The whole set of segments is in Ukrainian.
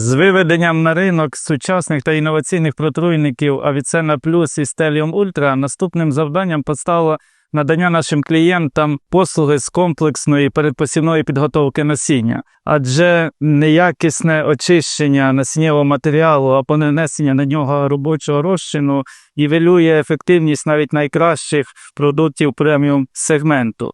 З виведенням на ринок сучасних та інноваційних протруйників Авіцена Плюс і Стеліум Ультра наступним завданням поставило надання нашим клієнтам послуги з комплексної передпосівної підготовки насіння, адже неякісне очищення насіннєвого матеріалу або нанесення на нього робочого розчину нівелює ефективність навіть найкращих продуктів преміум сегменту.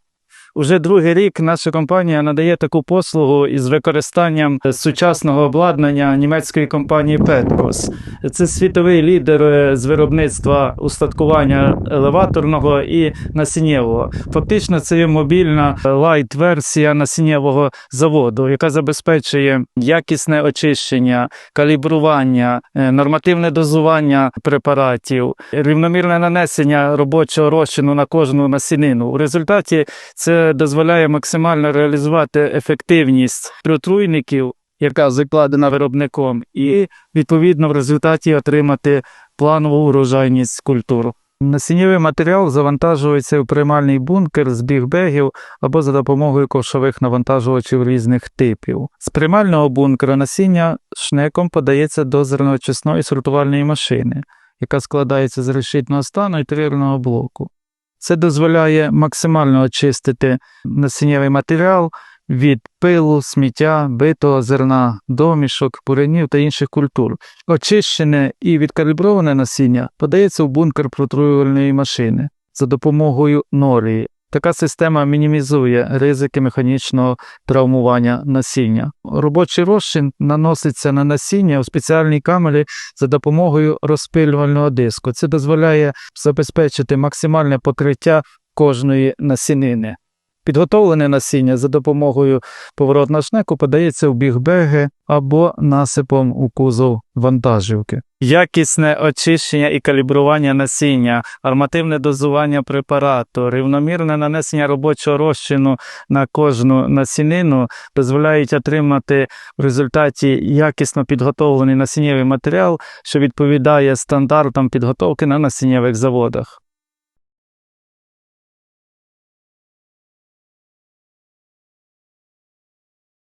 Уже другий рік наша компанія надає таку послугу із використанням сучасного обладнання німецької компанії Petkos. Це світовий лідер е, з виробництва устаткування елеваторного і насіннєвого. Фактично, це є мобільна лайт-версія насіннєвого заводу, яка забезпечує якісне очищення, калібрування, е, нормативне дозування препаратів, рівномірне нанесення робочого розчину на кожну насінину. У результаті це дозволяє максимально реалізувати ефективність протруйників, яка закладена виробником, і відповідно в результаті отримати планову урожайність культур. Насіннєвий матеріал завантажується в приймальний бункер з бігбегів або за допомогою ковшових навантажувачів різних типів. З приймального бункера насіння шнеком подається до зерноочисної сортувальної машини, яка складається з решітного стану і трирного блоку. Це дозволяє максимально очистити насіннєвий матеріал від пилу, сміття, битого зерна, домішок, буренів та інших культур. Очищене і відкаліброване насіння подається в бункер протруювальної машини за допомогою норії. Така система мінімізує ризики механічного травмування насіння. Робочий розчин наноситься на насіння у спеціальній камері за допомогою розпилювального диску. Це дозволяє забезпечити максимальне покриття кожної насінини. Підготовлене насіння за допомогою поворотного шнеку подається в бігбеги або насипом у кузов вантажівки. Якісне очищення і калібрування насіння, армативне дозування препарату, рівномірне нанесення робочого розчину на кожну насінину дозволяють отримати в результаті якісно підготовлений насіннєвий матеріал, що відповідає стандартам підготовки на насіннєвих заводах.